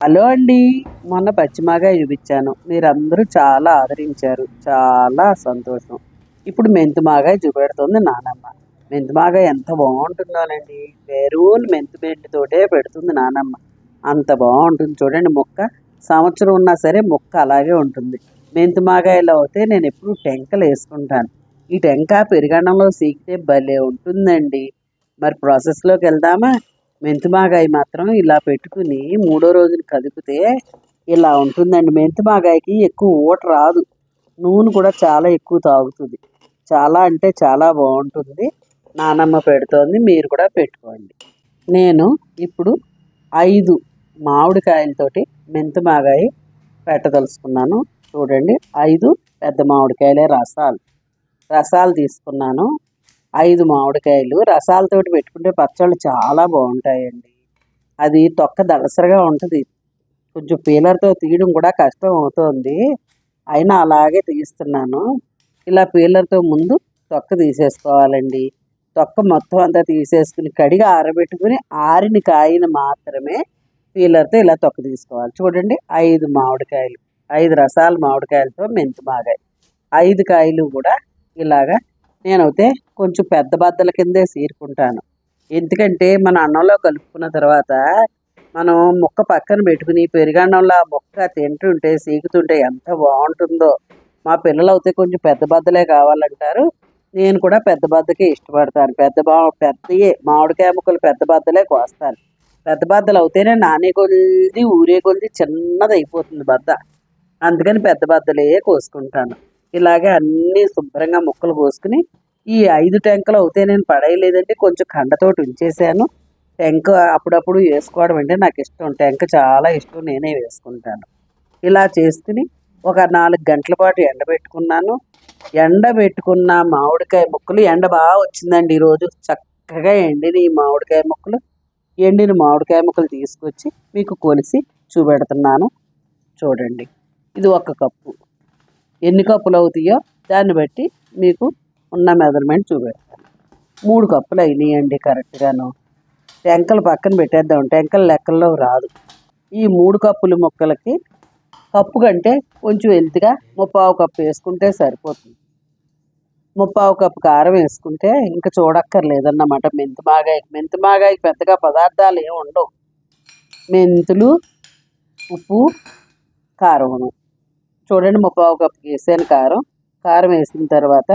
Hello అండి. మొన్న పచ్చిమాగా చూపించాను. మీరందరూ చాలా ఆదరించారు. చాలా సంతోషం. ఇప్పుడు మెంతుమాగా చూపెడుతుంది నానమ్మ. మెంతుమాగా ఎంత బాగుంటుందోనండి. వేరువులు మెంతు తోటే పెడుతుంది నానమ్మ. అంత బాగుంటుంది చూడండి మొక్క. సంవత్సరం ఉన్నా సరే మొక్క అలాగే ఉంటుంది. మెంతుమాగాయలో అయితే నేను ఎప్పుడు టెంకలు వేసుకుంటాను. ఈ టెంక పెరుగన్నంలో సీకితే భలే ఉంటుందండి. మరి ప్రాసెస్లోకి వెళ్దామా? మెంతిమాగాయ మాత్రం ఇలా పెట్టుకుని మూడో రోజున కదిపితే ఇలా ఉంటుందండి. మెంతిమాగాయకి ఎక్కువ ఊట రాదు. నూనె కూడా చాలా ఎక్కువ తాగుతుంది. చాలా అంటే చాలా బాగుంటుంది. నానమ్మ పెడుతోంది మీరు కూడా పెట్టుకోండి. నేను ఇప్పుడు ఐదు మామిడికాయలతోటి మెంతిమాగాయ పెట్టదలుచుకున్నాను. చూడండి ఐదు పెద్ద మామిడికాయలే రసాలు. రసాలు తీసుకున్నాను. ఐదు మామిడికాయలు రసాలతోటి పెట్టుకుంటే పచ్చళ్ళు చాలా బాగుంటాయండి. అది తొక్క దళసరగా ఉంటుంది. కొంచెం పీలర్తో తీయడం కూడా కష్టం అవుతుంది. అయినా అలాగే తీస్తున్నాను. ఇలా పీలర్తో ముందు తొక్క తీసేసుకోవాలండి. తొక్క మొత్తం అంతా తీసేసుకుని కడిగి ఆరబెట్టుకుని ఆరిన కాయను మాత్రమే పీలర్తో ఇలా తొక్క తీసుకోవాలి. చూడండి ఐదు మామిడికాయలు ఐదు రసాల మామిడికాయలతో మెంతి మాగాయి ఐదు కాయలు కూడా ఇలాగా నేనైతే కొంచెం పెద్ద బద్దల కిందే చేరుకుంటాను ఎందుకంటే మన అన్నంలో కలుపుకున్న తర్వాత మనం ముక్క పక్కన పెట్టుకుని పెరుగన్నంలో ఆ ముక్క తింటుంటే సీకుతుంటే ఎంత బాగుంటుందో. మా పిల్లలు అయితే కొంచెం పెద్ద బద్దలే కావాలంటారు. నేను కూడా పెద్ద బద్దకే ఇష్టపడతాను. పెద్ద బా పెద్దయే మామిడికాయ ముక్కలు పెద్ద బద్దలే కోస్తాను. పెద్ద బద్దలు అవుతేనే నానే కొలిది ఊరే కొలిది చిన్నది అయిపోతుంది బద్ద. అందుకని పెద్ద బద్దలే కోసుకుంటాను. ఇలాగే అన్నీ శుభ్రంగా ముక్కలు కోసుకుని ఈ ఐదు టెంకలు అవుతే నేను పడేయలేదండి. కొంచెం కండతోటి ఉంచేసాను. టెంక అప్పుడప్పుడు వేసుకోవడం అంటే నాకు ఇష్టం. టెంక చాలా ఇష్టం. నేనే వేసుకుంటాను. ఇలా చేసుకుని ఒక నాలుగు గంటల పాటు ఎండబెట్టుకున్నాను ఎండబెట్టుకున్న మామిడికాయ ముక్కలు ఎండ బాగా వచ్చిందండి ఈరోజు. చక్కగా ఎండిన ఈ మామిడికాయ ముక్కలు. ఎండిన మామిడికాయ ముక్కలు తీసుకొచ్చి మీకు కొలిసి చూపెడుతున్నాను. చూడండి. ఇది ఒక కప్పు. ఎన్ని కప్పులు అవుతాయో దాన్ని బట్టి మీకు ఉన్న మెజర్మెంట్ చూపెడతాను. మూడు కప్పులు అయినాయండి కరెక్ట్గాను. టెంకలు పక్కన పెట్టేద్దాం. టెంకలు లెక్కల్లో రాదు. ఈ మూడు కప్పులు మొక్కలకి కప్పు కంటే కొంచెం ఎల్తిగా ముప్పావు కప్పు వేసుకుంటే సరిపోతుంది. ముప్పావు కప్పు కారం వేసుకుంటే ఇంకా చూడక్కర్లేదన్నమాట. మెంతి మాగాయకి మెంతి మాగాయకి పెద్దగా పదార్థాలు ఏమి ఉండవు. మెంతులు ఉప్పు కారము చూడండి ముప్పావు కప్పు వేసాను కారం. కారం వేసిన తర్వాత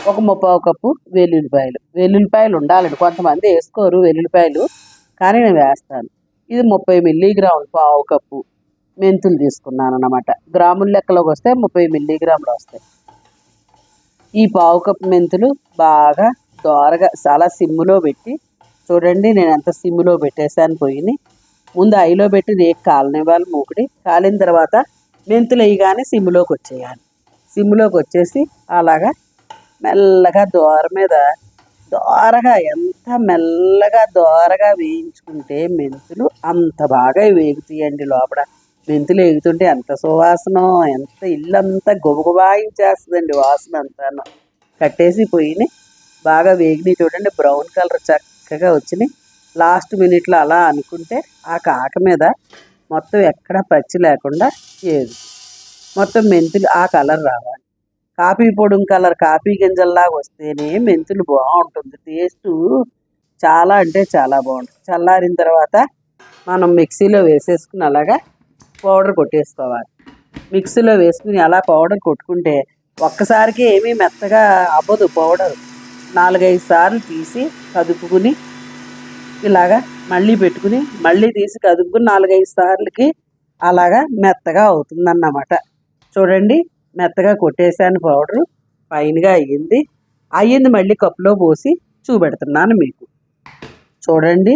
ఒక ముప్పావు కప్పు వెల్లుల్లిపాయలు. వెల్లుల్లిపాయలు ఉండాలండి. కొంతమంది వేసుకోరు వెల్లుల్లిపాయలు కానీ నేను వేస్తాను. ఇది ముప్పై మిల్లీగ్రాములు పావు కప్పు మెంతులు తీసుకున్నాను అన్నమాట. గ్రాముల లెక్కలోకి వస్తే ముప్పై మిల్లీగ్రాములు వస్తాయి. ఈ పావు కప్పు మెంతులు బాగా దోరగా చాలా సిమ్ములో పెట్టి చూడండి నేను ఎంత సిమ్ములో పెట్టేశాను పోయిని ముందు ఐలో పెట్టి రేపు కాలనివ్వాలి మూకుడి. కాలిన తర్వాత మెంతులు వేయగానే సిమ్లోకి వచ్చేయాలి సిమ్లోకి వచ్చేసి అలాగా మెల్లగా దోర మీద దోరగా ఎంత మెల్లగా దోరగా వేయించుకుంటే మెంతులు అంత బాగా వేగుతాయండి లోపల. మెంతులు వేగుతుంటే ఎంత సువాసన ఎంత ఇల్లంతా గుబగుబాయించేస్తుందండి వాసన అంతాను. కట్టేసి పొయ్యిని బాగా వేగినాయి చూడండి బ్రౌన్ కలర్ చక్కగా వచ్చినాయి. లాస్ట్ మినిట్లో అలా అనుకుంటే ఆ కాక మీద మొత్తం ఎక్కడ పచ్చి లేకుండా ఏదు? మొత్తం మెంతులు ఆ కలర్ రావాలి. కాఫీ పొడి కలర్ కాఫీ గింజల్లాగా వస్తేనే మెంతులు బాగుంటుంది. టేస్ట్ చాలా అంటే చాలా బాగుంటుంది. చల్లారిన తర్వాత మనం మిక్సీలో వేసేసుకుని అలాగా పౌడర్ కొట్టేసుకోవాలి. మిక్సీలో వేసుకుని అలా పౌడర్ కొట్టుకుంటే ఒక్కసారికి ఏమీ మెత్తగా అవ్వదు పౌడర్. నాలుగైదు సార్లు తీసి కదుపుకుని ఇలాగా మళ్ళీ పెట్టుకుని మళ్ళీ తీసి కదుపుకుని నాలుగైదు సార్లకి అలాగా మెత్తగా అవుతుందన్నమాట. చూడండి మెత్తగా కొట్టేసాను పౌడరు. ఫైన్గా అయ్యింది. అయ్యింది మళ్ళీ కప్పులో పోసి చూపెడుతున్నాను మీకు. చూడండి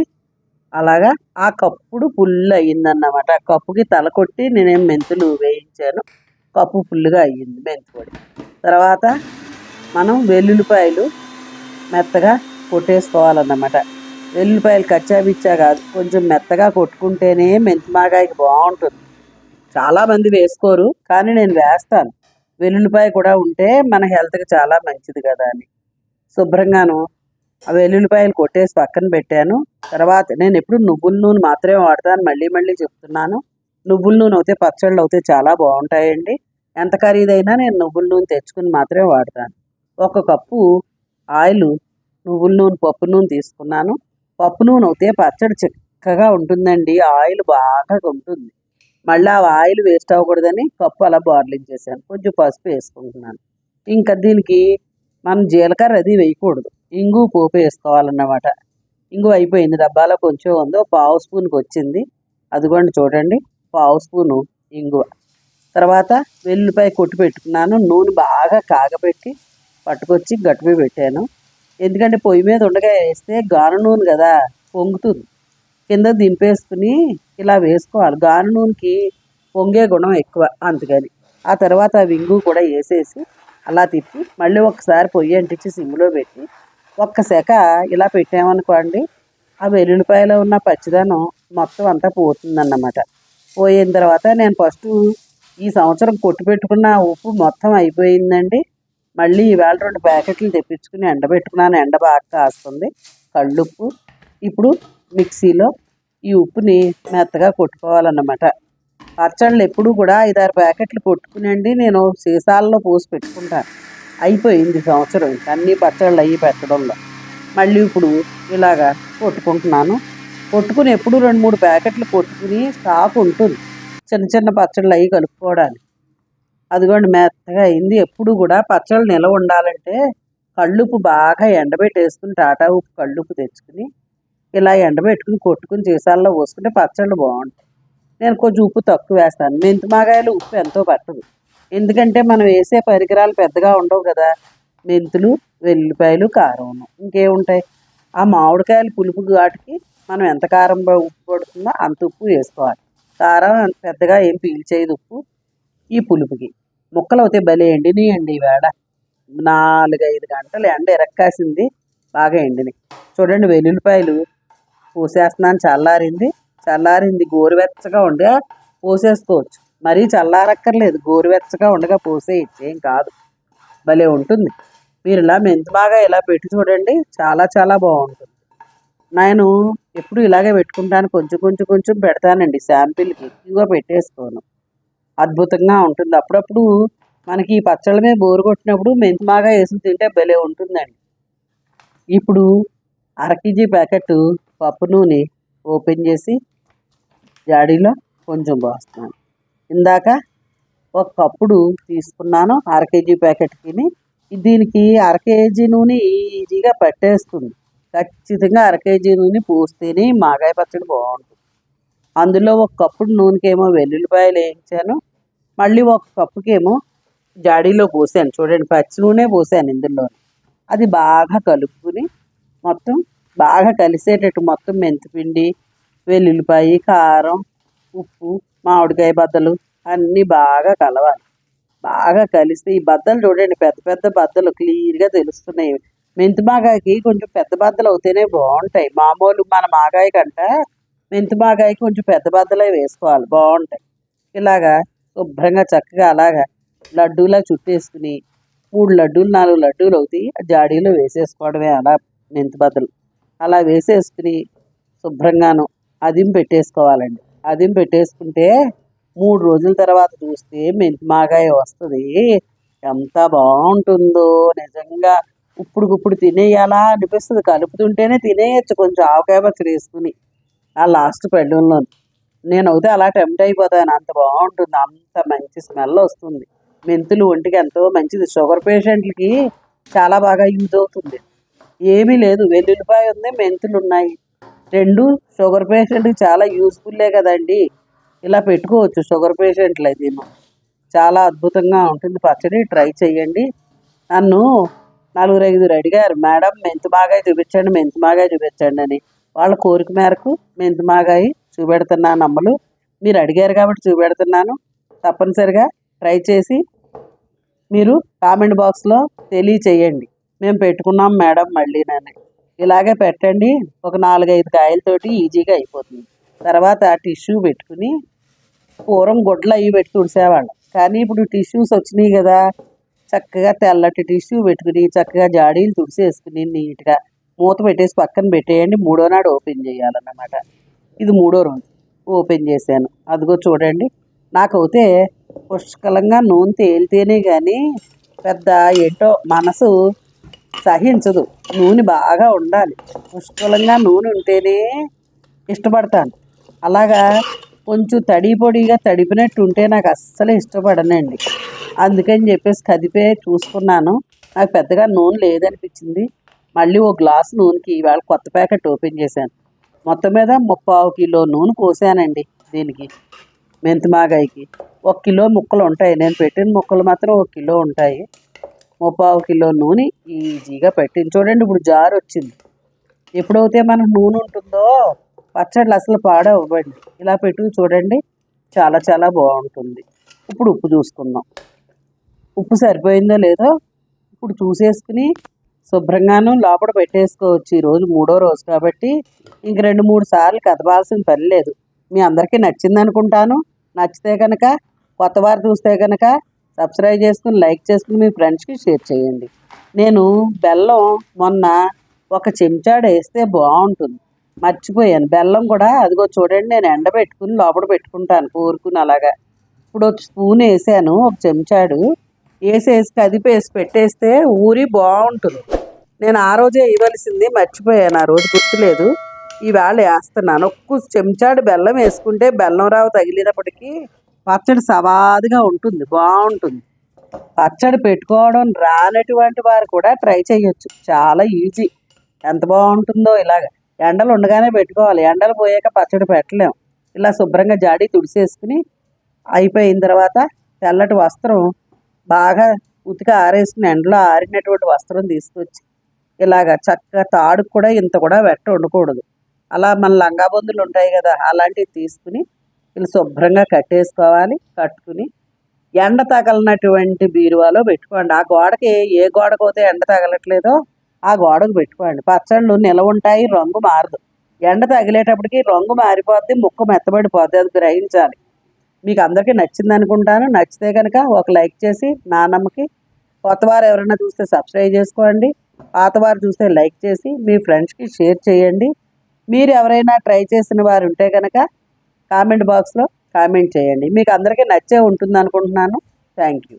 అలాగా ఆ కప్పుడు ఫుల్ అయ్యిందన్నమాట. ఆ కప్పుకి తల కొట్టి నేనేం మెంతులు వేయించాను. కప్పు ఫుల్గా అయ్యింది మెంతి పొడి. తర్వాత మనం వెల్లుల్లిపాయలు మెత్తగా కొట్టేసుకోవాలన్నమాట. వెల్లుల్లిపాయలు కచ్చాబిచ్చా కాదు కొంచెం మెత్తగా కొట్టుకుంటేనే మెంతి మాగాయకి బాగుంటుంది. చాలామంది వేసుకోరు కానీ నేను వేస్తాను. వెల్లుల్లిపాయ కూడా ఉంటే మన హెల్త్కి చాలా మంచిది కదా అని. శుభ్రంగాను ఆ వెల్లుల్లిపాయలు కొట్టేసి పక్కన పెట్టాను. తర్వాత నేను ఎప్పుడు నువ్వుల నూనె మాత్రమే వాడతాను మళ్ళీ మళ్ళీ చెప్తున్నాను. నువ్వుల నూనె అయితే పచ్చళ్ళు అయితే చాలా బాగుంటాయండి. ఎంత ఖరీదైనా నేను నువ్వుల నూనె తెచ్చుకుని మాత్రమే వాడతాను. ఒక కప్పు ఆయిల్ నువ్వుల నూనె పప్పు నూనె తీసుకున్నాను. పప్పు నూనె అవుతే పచ్చడి చక్కగా ఉంటుందండి. ఆయిల్ బాగా ఉంటుంది. మళ్ళీ ఆ ఆయిల్ వేస్ట్ అవ్వకూడదని కప్పు అలా బార్లింగ్ చేశాను కొంచెం పసుపు వేసుకుంటున్నాను. ఇంకా దీనికి మనం జీలకర్ర అది వేయకూడదు. ఇంగు పోపు వేసుకోవాలన్నమాట. ఇంగు అయిపోయింది. డబ్బాలో కొంచెం ఉందో పావు స్పూన్కి వచ్చింది. అదిగోండి చూడండి. పావు స్పూను ఇంగువ. తర్వాత వెల్లుల్లిపాయ కొట్టి పెట్టుకున్నాను. నూనె బాగా కాగబెట్టి పట్టుకొచ్చి గట్టుపై పెట్టాను. ఎందుకంటే పొయ్యి మీద ఉండగా వేస్తే గాను నూనె కదా పొంగుతుంది. కింద దింపేసుకుని ఇలా వేసుకోవాలి. గాను నూనెకి పొంగే గుణం ఎక్కువ అందుకని. ఆ తర్వాత వింగు కూడా వేసేసి అలా తిప్పి మళ్ళీ ఒకసారి పొయ్యి అంటించి సిమ్లో పెట్టి ఒక్క సెక ఇలా పెట్టామనుకోండి ఆ వెల్లుల్లిపాయలో ఉన్న పచ్చిదనం మొత్తం అంతా పోతుందన్నమాట. పోయిన తర్వాత నేను ఫస్ట్ ఈ సంవత్సరం కొట్టు పెట్టుకున్న ఉప్పు మొత్తం అయిపోయిందండి. మళ్ళీ ఈవేళ రెండు ప్యాకెట్లు తెప్పించుకుని ఎండబెట్టుకున్నాను ఎండ బాగా కాస్తుంది. కళ్ళుప్పు. ఇప్పుడు మిక్సీలో ఈ ఉప్పుని మెత్తగా కొట్టుకోవాలన్నమాట. పచ్చళ్ళు ఎప్పుడు కూడా ఐదారు ప్యాకెట్లు కొట్టుకునండి. నేను సీసాల్లో పోసి పెట్టుకుంటాను అయిపోయింది సంవత్సరం. ఇంకా అన్ని పచ్చళ్ళు అయ్యి పెట్టడంలో. మళ్ళీ ఇప్పుడు ఇలాగా కొట్టుకుంటున్నాను. కొట్టుకుని ఎప్పుడు రెండు మూడు ప్యాకెట్లు కొట్టుకుని స్టాక్ ఉంటుంది. చిన్న చిన్న పచ్చళ్ళు అవి కలుపుకోవడానికి. అదిగోండి మెత్తగా అయింది. ఎప్పుడు కూడా పచ్చళ్ళు నిలవ ఉండాలంటే కళ్ళుప్పు బాగా ఎండబెట్టేసుకుని టాటా ఉప్పు కళ్ళుప్పు తెచ్చుకుని ఇలా ఎండబెట్టుకుని కొట్టుకుని సీసాల్లో పోసుకుంటే పచ్చళ్ళు బాగుంటాయి. నేను కొంచెం ఉప్పు తక్కువ వేస్తాను. మెంతిమాగాయలు ఉప్పు ఎంతో పట్టదు. ఎందుకంటే మనం వేసే పరికరాలు పెద్దగా ఉండవు కదా. మెంతులు వెల్లిపాయలు కారం ఇంకేముంటాయి? ఆ మామిడికాయలు పులుపు వాటికి మనం ఎంత కారం ఉప్పు పడుతుందో అంత ఉప్పు వేసుకోవాలి. కారం పెద్దగా ఏం పీల్చేది ఉప్పు. ఈ పులుపుకి. ముక్కలు అయితే భలే ఎండినాయండి ఈవేళ. నాలుగైదు గంటలు ఎండ ఎరక్కాసింది బాగా ఎండినాయి చూడండి వెల్లుల్లిపాయలు పోసేస్తున్నాను చల్లారింది. చల్లారింది గోరువెచ్చగా ఉండగా పోసేసుకోవచ్చు. మరీ చల్లారక్కర్లేదు గోరువెచ్చగా ఉండగా పోసేయచ్చు ఏం కాదు. భలే ఉంటుంది. మీరు ఇలా మెంతి బాగా ఇలా పెట్టి చూడండి చాలా చాలా బాగుంటుంది. నేను ఎప్పుడు ఇలాగే పెట్టుకుంటాను కొంచెం కొంచెం కొంచెం పెడతానండి శాంపిల్కి. ఎక్కువగా పెట్టేసుకోను. అద్భుతంగా ఉంటుంది. అప్పుడప్పుడు మనకి ఈ పచ్చళ్ళ మీద బోరు కొట్టినప్పుడు మెంతి బాగా వేసి తింటే భలే ఉంటుందండి. ఇప్పుడు అర కేజీ ప్యాకెట్ పప్పు నూనె ఓపెన్ చేసి జాడీలో కొంచెం పోస్తున్నాను. ఇందాక ఒక కప్పుడు తీసుకున్నాను అర కేజీ ప్యాకెట్కి దీనికి అర కేజీ నూనె ఈజీగా పట్టేస్తుంది. ఖచ్చితంగా అర కేజీ నూనె పోస్తేనే మాగాయ పచ్చడి బాగుంటుంది. అందులో ఒక కప్పుడు నూనెకేమో వెల్లుల్లిపాయలు వేయించాను. మళ్ళీ ఒక కప్పుకేమో జాడీలో పోసాను. చూడండి పచ్చి నూనె పోసాను ఇందులో అది బాగా కలుపుకుని మొత్తం బాగా కలిసేటట్టు మొత్తం మెంతిపిండి వెల్లుల్లిపాయ కారం ఉప్పు మామిడికాయ బద్దలు అన్నీ బాగా కలవాలి. బాగా కలిసి ఈ బద్దలు చూడండి పెద్ద పెద్ద బద్దలు క్లియర్గా తెలుస్తున్నాయి. మెంతి మాగాయకి కొంచెం పెద్ద బద్దలు అవుతేనే బాగుంటాయి. మామూలు మన మాగాయ కంటే మెంతి మాగాయకి కొంచెం పెద్ద బద్దలే వేసుకోవాలి బాగుంటాయి. ఇలాగా శుభ్రంగా చక్కగా అలాగా లడ్డూలా చుట్టేసుకుని మూడు లడ్డూలు నాలుగు లడ్డూలు అవుతాయి. ఆ జాడీలో వేసేసుకోవడమే అలా మెంతి బద్దలు. అలా వేసేసుకుని శుభ్రంగాను అదిం పెట్టేసుకోవాలండి. అదిం పెట్టేసుకుంటే మూడు రోజుల తర్వాత చూస్తే మెంతి మాగాయ వస్తుంది. ఎంత బాగుంటుందో నిజంగా. ఇప్పుడుకిప్పుడు ఇప్పుడు తినేయాలా అనిపిస్తుంది. కలుపుతుంటేనే తినేయచ్చు. కొంచెం ఆవకాయ పచ్చడి వేసుకుని. ఆ లాస్ట్ బెడ్రూమ్లో నేను అయితే అలా టెంప్ట్ అయిపోతాను. అంత బాగుంటుంది. అంత మంచి స్మెల్ వస్తుంది. మెంతులు ఒంటికి ఎంతో మంచిది. షుగర్ పేషెంట్లకి చాలా బాగా యూజ్ అవుతుంది. ఏమీ లేదు. వెల్లుల్లిపాయ ఉంది మెంతులు ఉన్నాయి. రెండు షుగర్ పేషెంట్కి చాలా యూస్ఫుల్లే కదండి. ఇలా పెట్టుకోవచ్చు షుగర్ పేషెంట్లు అయితే చాలా అద్భుతంగా ఉంటుంది. పచ్చడి ట్రై చేయండి. నన్ను నలుగురు ఐదుగురు అడిగారు మేడం మెంతు బాగా చూపించండి మెంతి బాగా చూపించండి అని. వాళ్ళ కోరిక మేరకు మెంతి మాగాయి చూపెడుతున్నాను అమ్మలు మీరు అడిగారు కాబట్టి చూపెడుతున్నాను. తప్పనిసరిగా ట్రై చేసి మీరు కామెంట్ బాక్స్లో తెలియచేయండి. మేము పెట్టుకున్నాం మేడం మళ్ళీ నన్ను. ఇలాగే పెట్టండి. ఒక నాలుగైదు కాయలతోటి ఈజీగా అయిపోతుంది. తర్వాత టిష్యూ పెట్టుకుని పూర్వం గుడ్లు అవి పెట్టి తుడిసేవాళ్ళం. కానీ ఇప్పుడు టిష్యూస్ వచ్చినాయి కదా. చక్కగా తెల్లటి టిష్యూ పెట్టుకుని చక్కగా జాడీలు తుడిసేసుకుని నీట్గా మూత పెట్టేసి పక్కన పెట్టేయండి. మూడో నాడు ఓపెన్ చేయాలన్నమాట. ఇది మూడో రోజు ఓపెన్ చేశాను. అదిగో చూడండి. నాకైతే పుష్కలంగా నూనె తేలితేనే కానీ పెద్ద ఏంటో మనసు సహించదు. నూనె బాగా ఉండాలి. పుష్కలంగా నూనె ఉంటేనే ఇష్టపడతాను. అలాగా కొంచెం తడి పొడిగా తడిపినట్టు ఉంటే నాకు అస్సలు ఇష్టపడనండి. అందుకని చెప్పేసి కదిపే చూసుకున్నాను. నాకు పెద్దగా నూనె లేదనిపించింది. మళ్ళీ ఓ గ్లాస్ నూనెకి ఇవాళ కొత్త ప్యాకెట్ ఓపెన్ చేశాను. మొత్తం మీద ముప్పావు కిలో నూనె పోసానండి దీనికి మెంతిమాగాయకి ఒక కిలో ముక్కలు ఉంటాయి. నేను పెట్టిన ముక్కలు మాత్రం ఒక కిలో ఉంటాయి. ముప్పావు కిలో నూనె ఈజీగా పెట్టింది. చూడండి ఇప్పుడు జారు వచ్చింది. ఎప్పుడైతే మనకు నూనె ఉంటుందో పచ్చళ్ళు అసలు పాడవ్వండి. ఇలా పెట్టుకుని చూడండి చాలా చాలా బాగుంటుంది. ఇప్పుడు ఉప్పు చూసుకుందాం. ఉప్పు సరిపోయిందో లేదో ఇప్పుడు చూసేసుకుని శుభ్రంగాను లోపల పెట్టేసుకోవచ్చు ఈరోజు మూడో రోజు కాబట్టి ఇంక రెండు మూడు సార్లు కదపాల్సిన పని లేదు. మీ అందరికీ నచ్చింది అనుకుంటాను. నచ్చితే కనుక కొత్త వారు చూస్తే కనుక సబ్స్క్రైబ్ చేసుకుని లైక్ చేసుకుని మీ ఫ్రెండ్స్కి షేర్ చేయండి. నేను బెల్లం మొన్న ఒక చెంచాడు వేస్తే బాగుంటుంది. మర్చిపోయాను. బెల్లం కూడా అదిగో చూడండి నేను ఎండబెట్టుకుని లోపల పెట్టుకుంటాను కూరుకుని అలాగా. ఇప్పుడు ఒక స్పూన్ వేసాను ఒక చెంచాడు. వేసేసి కదిపేసి పెట్టేస్తే ఊరి బాగుంటుంది. నేను ఆ రోజే ఇవ్వాల్సింది మర్చిపోయాను ఆ రోజు గుర్తులేదు. ఈవేళ వేస్తున్నాను. ఒక్క చెంచాడు బెల్లం వేసుకుంటే బెల్లం రావు తగిలినప్పటికీ పచ్చడి సవాదుగా ఉంటుంది బాగుంటుంది. పచ్చడి పెట్టుకోవడం రానటువంటి వారు కూడా ట్రై చేయొచ్చు. చాలా ఈజీ. ఎంత బాగుంటుందో ఇలాగ. ఎండలు ఉండగానే పెట్టుకోవాలి. ఎండలు పోయాక పచ్చడి పెట్టలేం. ఇలా శుభ్రంగా జాడి తుడిసేసుకుని అయిపోయిన తర్వాత తెల్లటి వస్త్రం బాగా ఉతికి ఆరేసుకుని ఎండలో ఆరినటువంటి వస్త్రం తీసుకొచ్చి ఇలాగ చక్కగా తాడుకు కూడా ఇంత కూడా వెట్ట ఉండకూడదు అలా మన లంగాబందులు ఉంటాయి కదా అలాంటివి తీసుకుని ఇలా శుభ్రంగా కట్టేసుకోవాలి కట్టుకుని ఎండ తగలనటువంటి బీరువాలో పెట్టుకోండి. ఆ గోడకి ఏ గోడకైతే ఎండ తగలట్లేదో ఆ గోడకు పెట్టుకోండి. పచ్చళ్ళు నిలవ ఉంటాయి రంగు మారదు. ఎండ తగిలేటప్పటికి రంగు మారిపోద్ది ముక్కు మెత్తబడిపోద్ది అది గ్రహించాలి. మీకు అందరికీ నచ్చింది అనుకుంటాను. నచ్చితే కనుక ఒక లైక్ చేసి నానమ్మకి కొత్తవారు ఎవరైనా చూస్తే సబ్స్క్రైబ్ చేసుకోండి. పాతవారు చూస్తే లైక్ చేసి మీ ఫ్రెండ్స్కి షేర్ చేయండి. మీరు ఎవరైనా ట్రై చేసిన వారు ఉంటే కనుక కామెంట్ బాక్స్లో కామెంట్ చేయండి. మీకు అందరికీ నచ్చే ఉంటుంది అనుకుంటున్నాను. Thank you.